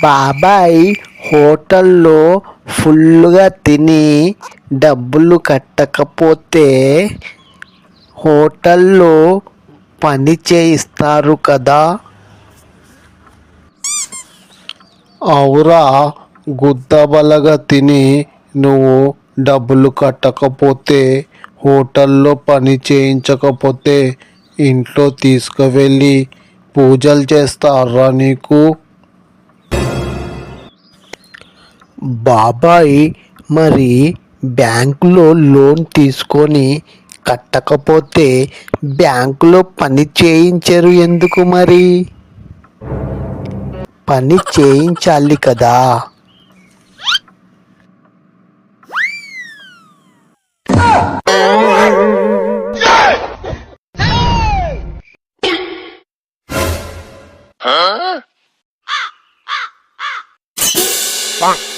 బాబాయ్ హోటల్లో ఫుల్గా తిని డబ్బులు కట్టకపోతే హోటల్లో పని చేయిస్తారు కదా. అవురా గుద్దబలగా తిని నువ్వు డబ్బులు కట్టకపోతే హోటల్లో పని చేయించకపోతే ఇంట్లో తీసుకువెళ్ళి పూజలు చేస్తారా నీకు? బాబాయ్ మరి బ్యాంకులో లోన్ తీసుకొని కట్టకపోతే బ్యాంకులో పని చేయించరు ఎందుకు మరి పని చేయించాలి కదా Bonk.